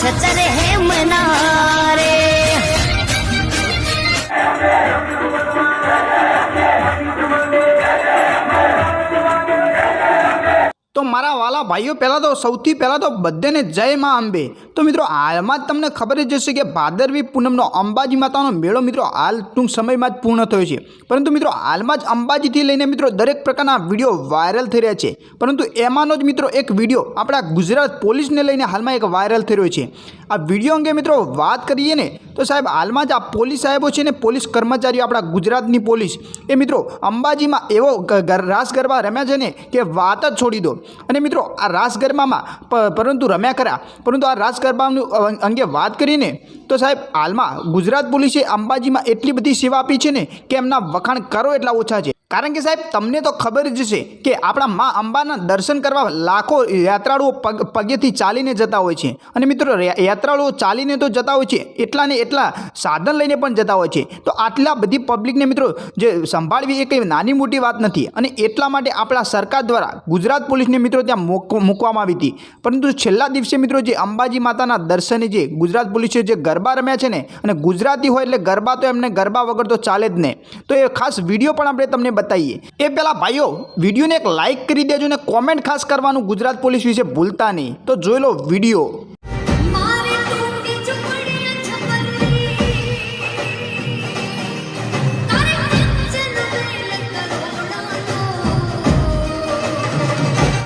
छतर તો મારા વાલા ભાઈઓ પહેલાં તો સૌથી પહેલાં તો બધાને જય મા અંબે. તો મિત્રો, હાલમાં જ તમને ખબર જ હશે કે ભાદરવી પૂનમનો અંબાજી માતાનો મેળો મિત્રો, હાલ ટૂંક સમયમાં જ પૂર્ણ થયો છે. પરંતુ મિત્રો, હાલમાં જ અંબાજીથી લઈને મિત્રો, દરેક પ્રકારના વીડિયો વાયરલ થઈ રહ્યા છે. પરંતુ એમાંનો જ મિત્રો એક વીડિયો આપણા ગુજરાત પોલીસને લઈને હાલમાં એક વાયરલ થઈ રહ્યો છે. આ વીડિયો અંગે મિત્રો વાત કરીએ ને, તો સાહેબ, હાલમાં જ આ પોલીસ સાહેબો છે ને, પોલીસ કર્મચારીઓ આપણા ગુજરાતની પોલીસ. એ મિત્રો, અંબાજીમાં એવો રાસ ગરબા રમ્યા છે ને, કે વાત જ છોડી દો. અને મિત્રો, આ રાસ ગરબામાં પરંતુ રમ્યા ખરા પરંતુ આ રાસ ગરબાનું અંગે વાત કરીને તો સાહેબ, હાલમાં ગુજરાત પોલીસે અંબાજીમાં એટલી બધી સેવા આપી છે ને, કે એમના વખાણ કરો એટલા ઓછા છે. કારણ કે સાહેબ, તમને તો ખબર જ છે કે આપણા મા અંબાના દર્શન કરવા લાખો યાત્રાળુઓ પગ, પગેથી ચાલીને જતા હોય છે. અને મિત્રો યાત્રાળુઓ ચાલીને તો જતા હોય છે, એટલા ને એટલા સાધન લઈને પણ જતા હોય છે. તો આટલા બધી પબ્લિકને મિત્રો, જે સંભાળવી એ કંઈ નાની મોટી વાત નથી. અને એટલા માટે આપણા સરકાર દ્વારા ગુજરાત પોલીસને મિત્રો ત્યાં મૂક- મૂકવામાં આવી હતી. પરંતુ છેલ્લા દિવસે મિત્રો, જે અંબાજી માતાના દર્શને જે ગુજરાત પોલીસે જે ગરબા રમ્યા છે ને, અને ગુજરાતી હોય એટલે ગરબા તો એમને ગરબા વગર તો ચાલે જ નહીં તો એ ખાસ વીડિયો પણ આપણે તમને બતાવીએ એ પહેલાં ભાઈઓ, વિડીયોને એક લાઇક કરી દેજો ને કોમેન્ટ ખાસ કરવાનું ગુજરાત પોલીસ વિશે ભૂલતા નહીં. તો જોઈ લો વીડિયો.